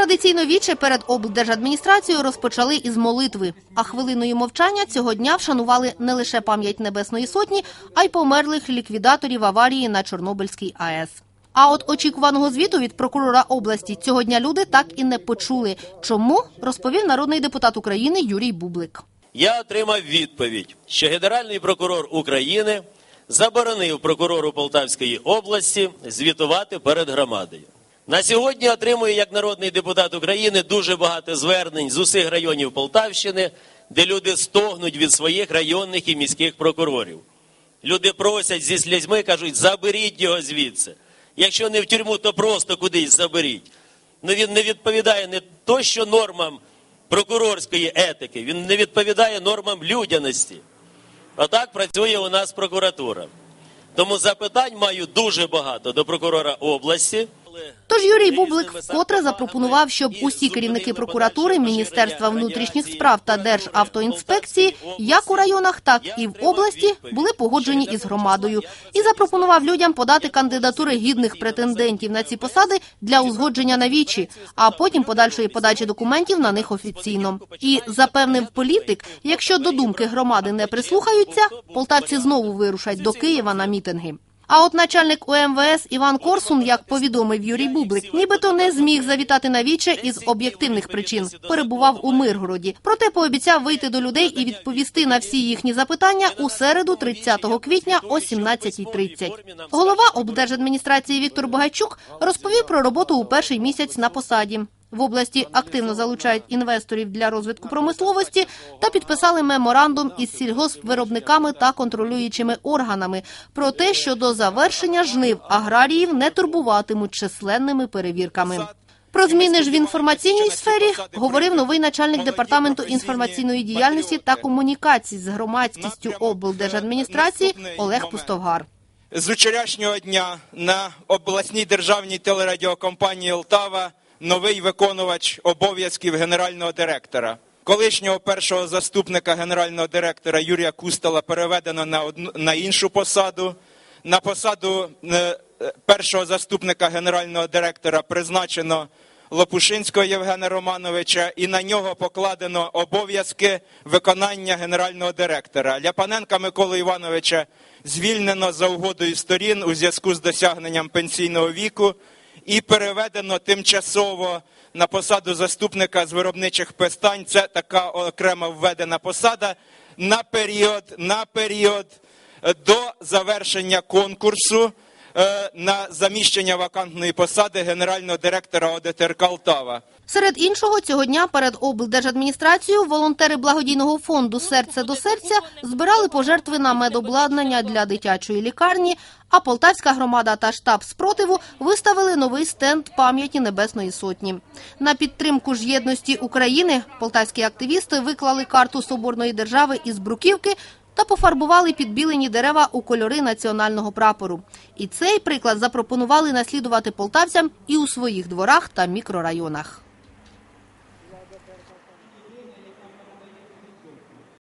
Традиційно віче перед облдержадміністрацією розпочали із молитви. А хвилиною мовчання цього дня вшанували не лише пам'ять Небесної Сотні, а й померлих ліквідаторів аварії на Чорнобильській АЕС. А от очікуваного звіту від прокурора області цього дня люди так і не почули. Чому розповів народний депутат України Юрій Бублик. Я отримав відповідь, що Генеральний прокурор України заборонив прокурору Полтавської області звітувати перед громадою. На сьогодні отримую як народний депутат України дуже багато звернень з усіх районів Полтавщини, де люди стогнуть від своїх районних і міських прокурорів. Люди просять зі слізьми, кажуть, заберіть його звідси. Якщо не в тюрму, то просто кудись заберіть. Ну він не відповідає не то, що нормам прокурорської етики, він не відповідає нормам людяності. Отак працює у нас прокуратура. Тому запитань маю дуже багато до прокурора області. Тож Юрій Бублик вкотре запропонував, щоб усі керівники прокуратури, Міністерства внутрішніх справ та Державтоінспекції, як у районах, так і в області, були погоджені із громадою, і запропонував людям подати кандидатури гідних претендентів на ці посади для узгодження на вічі, а потім подальшої подачі документів на них офіційно. І запевнив політик, якщо до думки громади не прислухаються, полтавці знову вирушать до Києва на мітинги. А от начальник УМВС Іван Корсун, як повідомив Юрій Бублик, нібито не зміг завітати на віче із об'єктивних причин. Перебував у Миргороді. Проте пообіцяв вийти до людей і відповісти на всі їхні запитання у середу, 30 квітня о 17.30. Голова облдержадміністрації Віктор Богачук розповів про роботу у перший місяць на посаді. В області активно залучають інвесторів для розвитку промисловості та підписали меморандум із сільгоспвиробниками та контролюючими органами про те, що до завершення жнив аграріїв не турбуватимуть численними перевірками. Про зміни ж в інформаційній сфері говорив новий начальник департаменту інформаційної діяльності та комунікацій з громадськістю облдержадміністрації Олег Пустовгар. З вчорашнього дня на обласній державній телерадіокомпанії Лтава новий виконувач обов'язків генерального директора. Колишнього першого заступника генерального директора Юрія Кустала переведено на одну на іншу посаду. На посаду е, е, першого заступника генерального директора призначено Лопушинського Євгена Романовича, і на нього покладено обов'язки виконання генерального директора. Ляпаненка Миколи Івановича звільнено за угодою сторін у зв'язку з досягненням пенсійного віку і переведено тимчасово на посаду заступника з виробничих питань. Це така окремо введена посада на період, на період до завершення конкурсу на заміщення вакантної посади генерального директора ОДТРК Алтава. Серед іншого, цього дня перед облдержадміністрацією волонтери благодійного фонду Серце до серця збирали пожертви на медобладнання для дитячої лікарні. А Полтавська громада та штаб спротиву виставили новий стенд пам'яті Небесної Сотні. На підтримку ж єдності України полтавські активісти виклали карту соборної держави із бруківки та пофарбували підбілені дерева у кольори національного прапору. І цей приклад запропонували наслідувати полтавцям і у своїх дворах та мікрорайонах.